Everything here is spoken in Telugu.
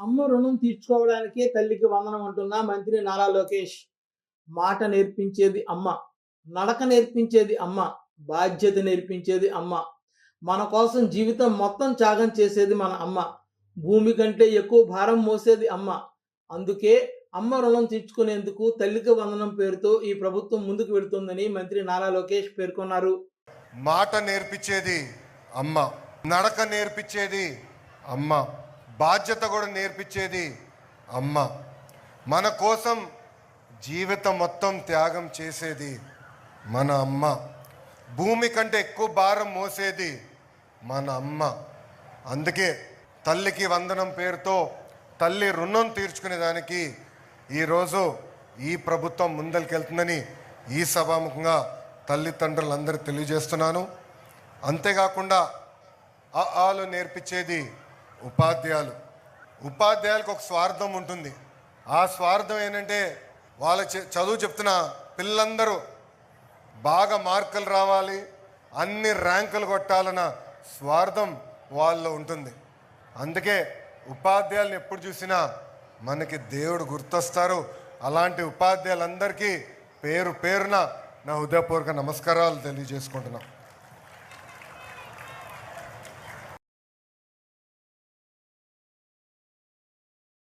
అమ్మ రుణం తీర్చుకోవడానికే తల్లికి వందనం అంటున్న మంత్రి నారా లోకేష్. మాట నేర్పించేది అమ్మ నడక నేర్పించేది అమ్మ బాధ్యత నేర్పించేది అమ్మ. మన కోసం జీవితం మొత్తం త్యాగం చేసేది మన అమ్మ భూమి కంటే ఎక్కువ భారం మోసేది అమ్మ. అందుకే అమ్మ రుణం తీర్చుకునేందుకు తల్లికి వందనం పేరుతో ఈ ప్రభుత్వం ముందుకు వెళుతుందని మంత్రి నారా లోకేష్ పేర్కొన్నారు. మాట నేర్పించేది అమ్మ నడక నేర్పించేది అమ్మ. బాధ్యత కూడా నేర్పించేది అమ్మ. మన కోసం జీవితం మొత్తం త్యాగం చేసేది మన అమ్మ. భూమి కంటే ఎక్కువ భారం మోసేది మన అమ్మ. అందుకే తల్లికి వందనం పేరుతో తల్లి రుణం తీర్చుకునేదానికి ఈరోజు ఈ ప్రభుత్వం ముందరికెళ్తుందని ఈ సభాముఖంగా తల్లిదండ్రులందరూ తెలియజేస్తున్నాను. అంతేకాకుండా ఆ ఆలు నేర్పించేది ఉపాధ్యాయులు. ఉపాధ్యాయులకు ఒక స్వార్థం ఉంటుంది. ఆ స్వార్థం ఏంటంటే వాళ్ళ చ- చదువు చెప్తున్న పిల్లలందరూ బాగా మార్కులు రావాలి అన్ని ర్యాంకులు కొట్టాలన్న స్వార్థం వాళ్ళలో ఉంటుంది. అందుకే ఉపాధ్యాయులను ఎప్పుడు చూసినా మనకి దేవుడు గుర్తొస్తారు. అలాంటి ఉపాధ్యాయులందరికీ పేరు పేరున నా హృదయపూర్వక నమస్కారాలు తెలియజేసుకుంటున్నాం.